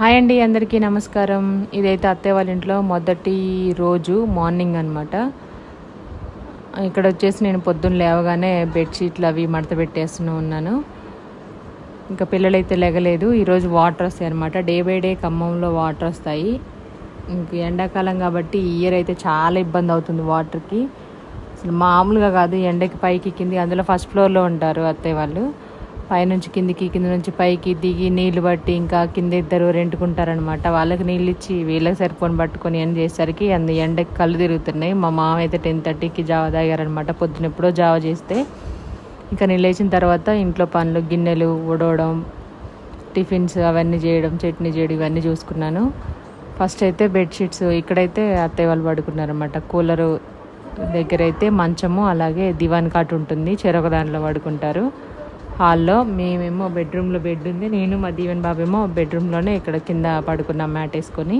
Hi అండి అందరికీ నమస్కారం. ఇదైతే అత్తయ్య వాళ్ళ ఇంట్లో మొదటి రోజు మార్నింగ్ అనమాట ఇక్కడ వచ్చేసి నేను పొద్దున్న లేవగానే బెడ్షీట్లు అవి మడత పెట్టేస్తూనే ఉన్నాను. ఇంకా పిల్లలైతే లెగలేదు. ఈరోజు వాటర్ వస్తాయి అనమాట డే బై డే ఖమ్మంలో వాటర్ వస్తాయి. ఇంక ఎండాకాలం కాబట్టి ఈ ఇయర్ అయితే చాలా ఇబ్బంది అవుతుంది వాటర్కి. అసలు మామూలుగా కాదు ఎండకి పైకి కింది అందులో ఫస్ట్ ఫ్లోర్లో ఉంటారు అత్తయ్య వాళ్ళు. పైనుంచి కిందికి కింద నుంచి పైకి దిగి నీళ్ళు బట్టి ఇంకా కింద ఇద్దరు రెంటుకుంటారనమాట వాళ్ళకి నీళ్ళు ఇచ్చి వీళ్ళకి సరిపోని పట్టుకొని అని చేసేసరికి అందు ఎండకి కళ్ళు తిరుగుతున్నాయి. మా మామ అయితే టెన్ థర్టీకి జావ తాగారనమాట పొద్దునెప్పుడో జావ చేస్తే ఇంకా నేను లేచిన తర్వాత ఇంట్లో పనులు గిన్నెలు ఉడవడం టిఫిన్స్ అవన్నీ చేయడం చట్నీ చేయడం ఇవన్నీ చూసుకున్నాను. ఫస్ట్ అయితే బెడ్షీట్స్ ఇక్కడైతే అత్తయ్య వాళ్ళు పడుకున్నారనమాట కూలరు దగ్గర అయితే మంచము అలాగే దివాన్ కాట్ ఉంటుంది. చెరొక దాంట్లో పడుకుంటారు. హాల్లో మేమేమో బెడ్రూమ్లో బెడ్ ఉంది. నేను మా దీవెన్ బాబేమో బెడ్రూమ్లోనే ఇక్కడ కింద పడుకున్నాం మ్యాట్ వేసుకొని.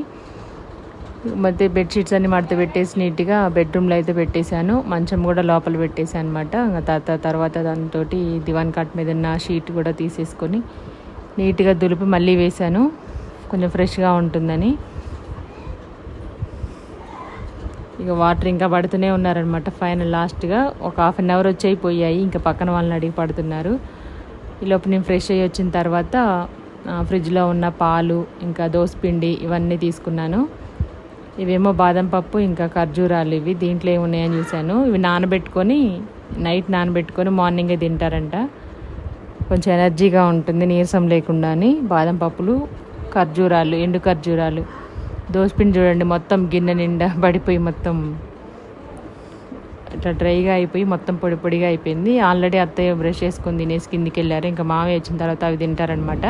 మధ్య బెడ్షీట్స్ అన్ని మడత పెట్టేసి నీట్గా బెడ్రూమ్లో అయితే పెట్టేశాను. మంచం కూడా లోపల పెట్టేశాను అనమాట తర్వాత తర్వాత దాంతో దివాన్ కాట్ మీద ఉన్న షీట్ కూడా తీసేసుకొని నీట్గా దులిపి మళ్ళీ వేశాను. కొంచెం ఫ్రెష్గా ఉంటుందని. ఇక వాటర్ ఇంకా పడుతూనే ఉన్నారనమాట ఫైనల్ లాస్ట్గా ఒక హాఫ్ అన్ అవర్ వచ్చి పోయాయి. ఇంకా పక్కన వాళ్ళని అడిగి పడుతున్నారు. ఈలోపు నేను ఫ్రెష్ అయ్యి వచ్చిన తర్వాత ఫ్రిడ్జ్లో ఉన్న పాలు ఇంకా దోసపిండి ఇవన్నీ తీసుకున్నాను. ఇవేమో బాదం పప్పు ఇంకా ఖర్జూరాలు ఇవి. దీంట్లో ఏమున్నాయని చూశాను. ఇవి నానబెట్టుకొని నైట్ నానబెట్టుకొని మార్నింగే తింటారంట. కొంచెం ఎనర్జీగా ఉంటుంది నీరసం లేకుండా అని. బాదం పప్పులు ఖర్జూరాలు ఎండు ఖర్జూరాలు. దోసపిండి చూడండి మొత్తం గిన్నె నిండా పడిపోయి మొత్తం ఇట్లా డ్రైగా అయిపోయి మొత్తం పొడి పొడిగా అయిపోయింది. ఆల్రెడీ అత్తయ్య బ్రష్ చేసుకుని తినేసి కిందికి వెళ్ళారు. ఇంకా మామయ్య వచ్చిన తర్వాత అవి తింటారనమాట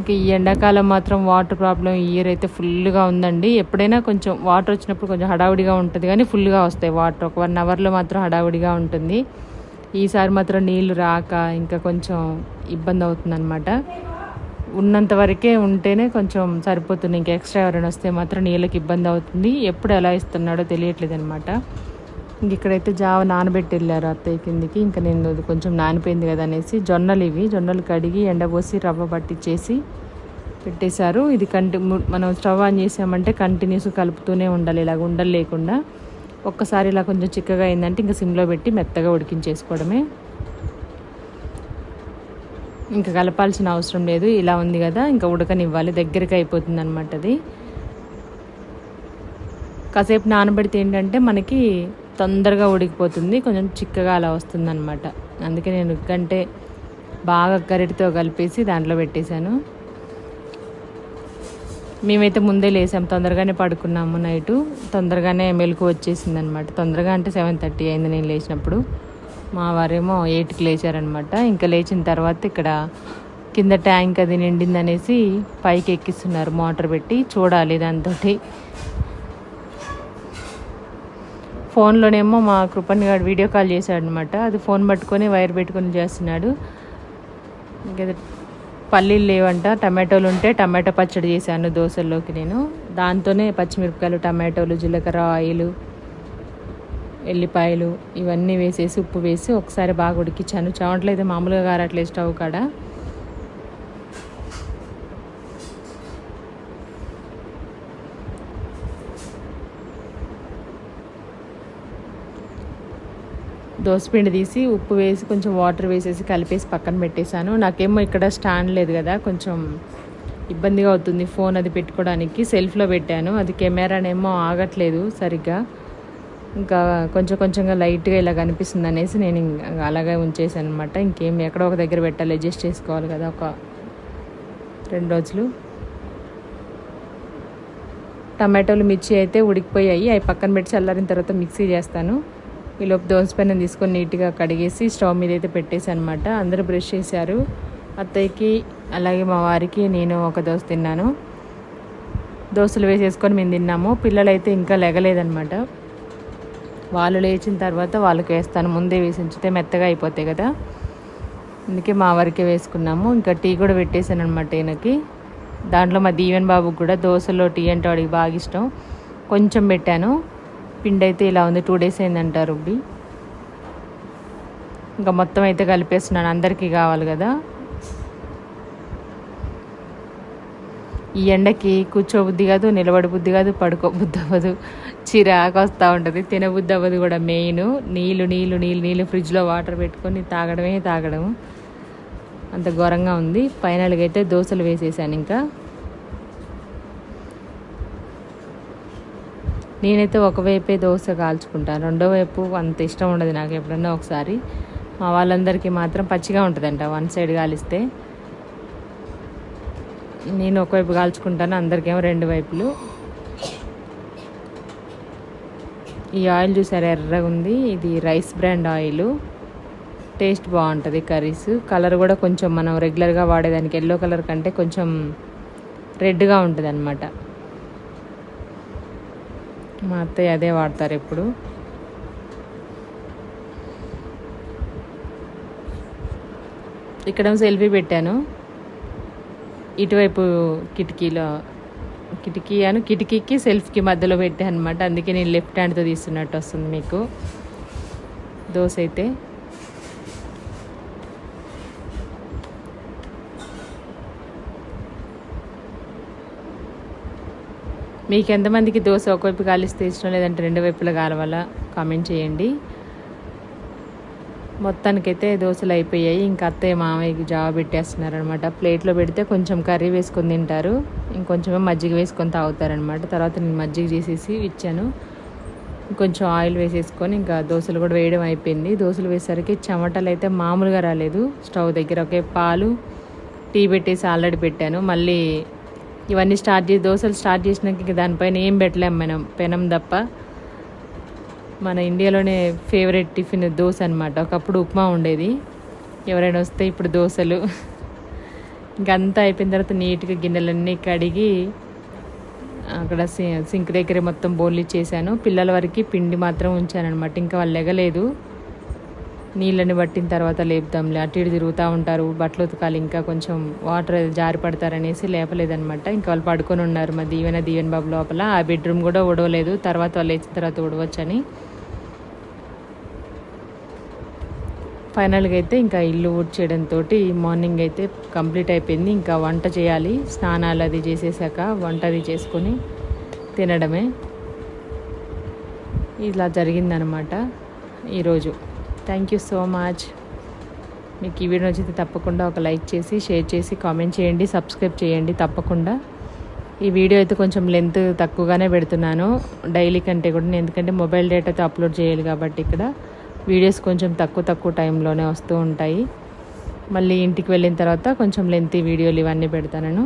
ఇంకా ఈ ఎండాకాలం మాత్రం వాటర్ ప్రాబ్లం ఈ ఇయర్ అయితే ఫుల్గా ఉందండి. ఎప్పుడైనా కొంచెం వాటర్ వచ్చినప్పుడు కొంచెం హడావుడిగా ఉంటుంది కానీ ఫుల్గా వస్తాయి వాటర్. ఒక వన్ అవర్లో మాత్రం హడావుడిగా ఉంటుంది. ఈసారి మాత్రం నీళ్ళు రాక ఇంకా కొంచెం ఇబ్బంది అవుతుందన్నమాట. ఉన్నంత వరకే ఉంటేనే కొంచెం సరిపోతుంది. ఇంకా ఎక్స్ట్రా ఎవరైనా వస్తే మాత్రం నీళ్ళకి ఇబ్బంది అవుతుంది. ఎప్పుడు ఎలా ఇస్తున్నాడో తెలియట్లేదు అనమాట ఇంక ఇక్కడైతే జావ నానబెట్టి వెళ్ళారు అత్తయ్య కిందికి. ఇంకా నేను కొంచెం నానిపోయింది కదా అనేసి జొన్నలు ఇవి జొన్నలు కడిగి ఎండబోసి రవ్వ పట్టించేసి పెట్టేశారు. ఇది కంటి మనం స్టవ్ ఆన్ చేసామంటే కంటిన్యూస్ కలుపుతూనే ఉండాలి. ఇలాగ ఉండలు లేకుండా ఒక్కసారి ఇలా కొంచెం చిక్కగా అయిందంటే ఇంకా సిమ్లో పెట్టి మెత్తగా ఉడికించేసుకోవడమే. ఇంకా కలపాల్సిన అవసరం లేదు. ఇలా ఉంది కదా ఇంకా ఉడకనివ్వాలి. దగ్గరికి అయిపోతుంది అనమాట అది. కాసేపు నానబెడితే ఏంటంటే మనకి తొందరగా ఉడికిపోతుంది. కొంచెం చిక్కగా అలా వస్తుంది అనమాట అందుకే నేను గంటే బాగా గరిటితో కలిపేసి దాంట్లో పెట్టేశాను. మేమైతే ముందే లేసాం. తొందరగానే పడుకున్నాము నైటు. తొందరగానే మెలకు వచ్చేసింది అనమాట తొందరగా అంటే సెవెన్ థర్టీ అయింది నేను లేచినప్పుడు. మా వారేమో ఎయిట్కి లేచారనమాట. ఇంకా లేచిన తర్వాత ఇక్కడ కింద ట్యాంక్ అది నిండిందనేసి పైకి ఎక్కిస్తున్నారు మోటార్ పెట్టి. చూడాలి దాంతో ఫోన్లోనేమో మా కృపణ్ గారు వీడియో కాల్ చేశాడనమాట. అది ఫోన్ పట్టుకొని వైర్ పెట్టుకొని చేస్తున్నాడు. ఇంకా పల్లీలు లేవంట టమాటోలు ఉంటే టమాటో పచ్చడి చేశాను దోశల్లోకి నేను. దాంతోనే పచ్చిమిరపకాయలు టమాటోలు జీలకర్ర ఆయిల్ ఎల్లిపాయలు ఇవన్నీ వేసేసి ఉప్పు వేసి ఒకసారి బాగా ఉడికించాను. చెమటలు అయితే మామూలుగా కారట్లేదు స్టవ్ కాడ. దోసపిండి తీసి ఉప్పు వేసి కొంచెం వాటర్ వేసేసి కలిపేసి పక్కన పెట్టేశాను. నాకేమో ఇక్కడ స్టాండ్ లేదు కదా కొంచెం ఇబ్బందిగా అవుతుంది ఫోన్ అది పెట్టుకోవడానికి. సెల్ఫ్లో పెట్టాను. అది కెమెరానేమో ఆగట్లేదు సరిగ్గా. ఇంకా కొంచెం కొంచెంగా లైట్గా ఇలా కనిపిస్తుంది అనేసి నేను అలాగే ఉంచేసాను అనమాట ఇంకేం ఎక్కడో ఒక దగ్గర పెట్టాలి అడ్జస్ట్ చేసుకోవాలి కదా ఒక రెండు రోజులు. టమాటోలు మిర్చి అయితే ఉడికిపోయాయి. అవి పక్కన పెట్టి చల్లారిన తర్వాత మిక్సీ చేస్తాను. ఈలోపు దోసపైన తీసుకొని నీట్గా కడిగేసి స్టవ్ మీద అయితే పెట్టేసి అనమాట అందరూ బ్రష్ చేశారు. అత్తయ్యకి అలాగే మా వారికి నేను ఒక దోశ తిన్నాను. దోశలు వేసేసుకొని మేము తిన్నాము. పిల్లలైతే ఇంకా లెగలేదనమాట వాళ్ళు లేచిన తర్వాత వాళ్ళకి వేస్తాను. ముందే వేసి ఉంచితే మెత్తగా అయిపోతాయి కదా. అందుకే మా వరకే వేసుకున్నాము. ఇంకా టీ కూడా పెట్టేశాను అనమాట ఈయనకి. దాంట్లో మా దీవెన్ బాబుకి కూడా దోశలో టీ అంటే వాడికి బాగా ఇష్టం. కొంచెం పెట్టాను. పిండి అయితే ఇలా ఉంది. టూ డేస్ అయిందంట రుబ్బి. ఇంకా మొత్తం అయితే కలిపేస్తున్నాను. అందరికీ కావాలి కదా. ఈ ఎండకి కూర్చోబుద్ధి కాదు నిలబడి బుద్ధి కాదు పడుకో బుద్ధి అవ్వదు. చిరాకు వస్తూ ఉంటుంది. తినబుద్ధి అవ్వదు కూడా మెయిన్. నీళ్ళు నీళ్ళు నీళ్ళు నీళ్ళు ఫ్రిడ్జ్లో వాటర్ పెట్టుకొని తాగడమే తాగడం. అంత ఘోరంగా ఉంది. ఫైనల్గా అయితే దోశలు వేసేసాను ఇంకా. నేనైతే ఒకవైపే దోశ కాల్చుకుంటాను. రెండో వైపు అంత ఇష్టం ఉండదు నాకు ఎప్పుడన్నా ఒకసారి. మా వాళ్ళందరికీ మాత్రం పచ్చిగా ఉంటుందంట వన్ సైడ్ కాలిస్తే. నేను ఒకవైపు కాల్చుకుంటాను అందరికేమో రెండు వైపులు. ఈ ఆయిల్ చూసారు ఎర్రగా ఉంది. ఇది రైస్ బ్రాండ్ ఆయిల్. టేస్ట్ బాగుంటుంది కర్రీస్. కలర్ కూడా కొంచెం మనం రెగ్యులర్గా వాడేదానికి ఎల్లో కలర్ కంటే కొంచెం రెడ్గా ఉంటుంది అనమాట మా అత్తయ్య అదే వాడతారు ఎప్పుడు. ఇక్కడ సెల్ఫీ పెట్టాను. ఇటువైపు కిటికీలో కిటికీ అను కిటికీకి సెల్ఫ్కి మధ్యలో పెట్టాను అనమాట అందుకే నేను లెఫ్ట్ హ్యాండ్తో తీస్తున్నట్టు వస్తుంది మీకు. దోశ అయితే. మీకు ఎంతమందికి దోశ ఒకవైపు కాలిస్తే ఇష్టం లేదంటే రెండు వైపులా కాలవాలా? కామెంట్ చేయండి. మొత్తానికైతే దోశలు అయిపోయాయి. ఇంకా అత్తయ్య మామయ్యకి జావ పెట్టేస్తున్నారు అనమాట ప్లేట్లో పెడితే కొంచెం కర్రీ వేసుకొని తింటారు. ఇంకొంచెమే మజ్జిగ వేసుకొని తాగుతారనమాట తర్వాత నేను మజ్జిగ చేసేసి ఇచ్చాను. కొంచెం ఆయిల్ వేసేసుకొని ఇంకా దోశలు కూడా వేయడం అయిపోయింది. దోశలు వేసరికి చెమటలు అయితే మామూలుగా రాలేదు. స్టవ్ దగ్గర ఒకే పాలు టీ పెట్టేసి ఆల్రెడీ పెట్టాను. మళ్ళీ ఇవన్నీ స్టార్ట్ చేసి దోశలు స్టార్ట్ చేసినాక ఇంక దానిపైన ఏం పెట్టలేం మనం. పెనం తప్ప. మన ఇండియాలోనే ఫేవరెట్ టిఫిన్ దోశ అనమాట ఒకప్పుడు ఉప్మా ఉండేది. ఎవరైనా వస్తే ఇప్పుడు దోశలు. ఇంకంతా అయిపోయిన తర్వాత నీట్గా గిన్నెలన్నీ కడిగి అక్కడ సింక్ దగ్గర మొత్తం బోర్లు చేశాను. పిల్లల వరకు పిండి మాత్రం ఉంచాను అనమాట ఇంకా వాళ్ళు లెగలేదు. నీళ్ళని పట్టిన తర్వాత లేపుతాంలే. అటు ఇటు తిరుగుతూ ఉంటారు. బట్టలు ఉతకాలి. ఇంకా కొంచెం వాటర్ జారి పడతారనేసి లేపలేదనమాట ఇంకా వాళ్ళు పడుకొని ఉన్నారు. మా దీవెన దీవెన్ బాబు లోపల. ఆ బెడ్రూమ్ కూడా ఉడవలేదు తర్వాత వాళ్ళు లేచిన తర్వాత ఉడవచ్చని ఫైనల్గా అయితే ఇంకా ఇల్లు ఊడ్చేయడంతో మార్నింగ్ అయితే కంప్లీట్ అయిపోయింది. ఇంకా వంట చేయాలి. స్నానాలు అది చేసేసాక వంట అది చేసుకొని తినడమే. ఇలా జరిగిందనమాట ఈరోజు. థ్యాంక్ యూ సో మచ్ మీకు ఈ వీడియో నచ్చితే తప్పకుండా ఒక లైక్ చేసి షేర్ చేసి కామెంట్ చేయండి సబ్స్క్రైబ్ చేయండి తప్పకుండా. ఈ వీడియో అయితే కొంచెం లెంత్ తక్కువగానే పెడుతున్నాను. డైలీ కంటే కూడా నేను ఎందుకంటే మొబైల్ డేటాతో అప్లోడ్ చేయాలి కాబట్టి ఇక్కడ. వీడియోస్ కొంచెం తక్కువ తక్కువ టైంలోనే వస్తూ ఉంటాయి. మళ్ళీ ఇంటికి వెళ్ళిన తర్వాత కొంచెం లెంత్ వీడియోలు ఇవన్నీ పెడతాను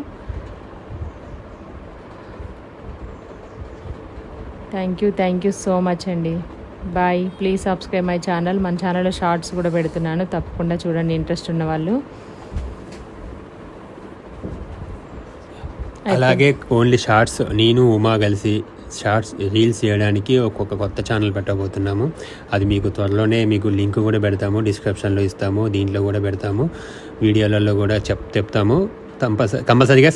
thank you thank you so much అండి. Bye please subscribe my channel మన ఛానల్లో షార్ట్స్ కూడా పెడుతున్నాను. తప్పకుండా చూడండి ఇంట్రెస్ట్ ఉన్న వాళ్ళు. అలాగే ఓన్లీ షార్ట్స్ నేను ఉమా కలిసి షార్ట్స్ రీల్స్ చేయడానికి ఒక్కొక్క కొత్త ఛానల్ పెట్టబోతున్నాము. అది మీకు త్వరలోనే మీకు లింక్ కూడా పెడతాము డిస్క్రిప్షన్లో ఇస్తాము దీంట్లో కూడా పెడతాము వీడియోలలో కూడా చెప్ చెప్తాము. కంపల్సరీ కంపల్సరీగా